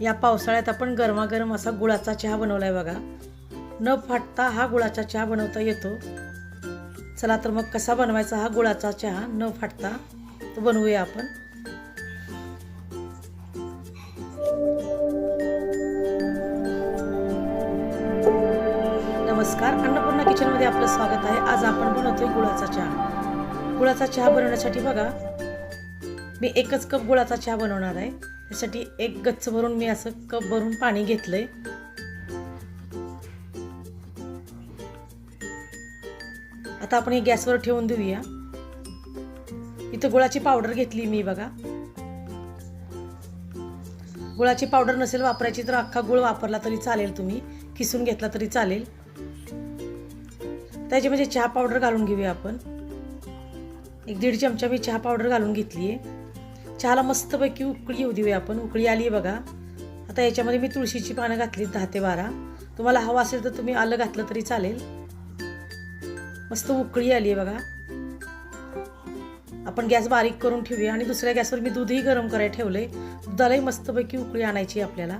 या पावसाळ्यात आपण गरमागरम असा गुळाचा चहा बनवलाय बघा. न फाटता हा गुळाचा चहा बनवता येतो. चला तर मग कसा बनवायचा हा गुळाचा चहा न फाटता तो बनवूया आपण. नमस्कार अन्नपूर्णा किचनमध्ये आपलं स्वागत आहे. आज आपण बनवतोय गुळाचा चहा. गुळाचा चहा बनवण्यासाठी बघा मी एकच कप गुळाचा चहा बनवणार आहे. त्यासाठी एक गच्च भरून मी असं कप भरून पाणी घेतलंय. आता आपण हे गॅसवर ठेवून देऊया. इथं गुळाची पावडर घेतली मी बघा. गुळाची पावडर नसेल वापरायची तर अख्खा गुळ वापरला तरी चालेल तुम्ही. किसून घेतला तरी चालेल. त्याच्यामध्ये चहा पावडर घालून घेऊया आपण. एक दीड चमचा मी चहा पावडर घालून घेतली आहे चहाला मस्तपैकी उकळी येऊ देऊया आपण. उकळी आली बघा. आता याच्यामध्ये मी तुळशीची पानं घातली दहा ते बारा. तुम्हाला हवं असेल तर तुम्ही आलं घातलं तरी चालेल. मस्त उकळी आली आहे बघा. आपण गॅस बारीक करून ठेवूया आणि दुसऱ्या गॅसवर मी दूधही गरम करायला ठेवलं आहे दुधालाही मस्तपैकी उकळी आणायची आहे आपल्याला.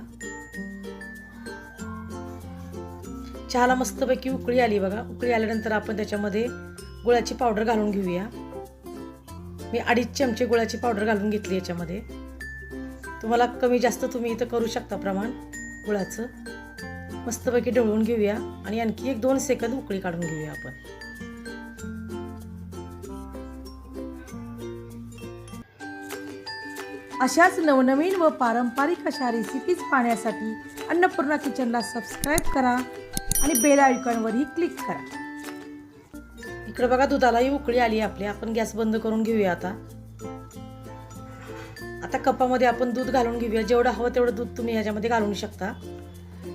चहाला मस्तपैकी उकळी आली बघा. उकळी आल्यानंतर आपण त्याच्यामध्ये गुळाची पावडर घालून घेऊया. मी अडीच चमचे गुळाची पावडर घालून घेतली याच्यामध्ये. तुम्हाला कमी जास्त तुम्ही इथं करू शकता प्रमाण गुळाचं. मस्तपैकी ढवळून घेऊया आणि आणखी एक दोन सेकंद उकळी काढून घेऊया आपण. अशाच नवनवीन व पारंपरिक अशा रेसिपीज पाहण्यासाठी अन्नपूर्णा किचनला सबस्क्राईब करा आणि बेल आयकॉनवरही क्लिक करा. इकडे बघा दुधालाही उकळी आली आपली. आपण गॅस बंद करून घेऊया आता. आता कपामध्ये आपण दूध घालून घेऊया. जेवढं हवं तेवढं दूध तुम्ही ह्याच्यामध्ये घालून शकता.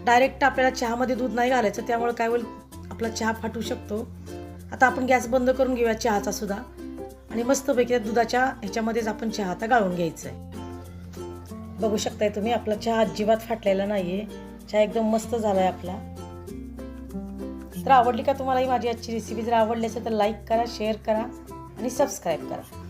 डायरेक्ट आपल्याला चहामध्ये दूध नाही घालायचं त्यामुळे काय होईल? आपला चहा फाटू शकतो. आता आपण गॅस बंद करून घेऊया चहाचा सुद्धा. आणि मस्तपैकी त्या दुधाच्या ह्याच्यामध्येच आपण चहा आता गाळून घ्यायचा आहे बघू शकताय तुम्ही आपला चहा अजिबात फाटलेला नाही आहे चहा एकदम मस्त झाला आहे आपला. तर आवडली का तुम्हाला ही माझी आजची रेसिपी जर आवडली असेल तर लाईक करा शेअर करा आणि सबस्क्राईब करा.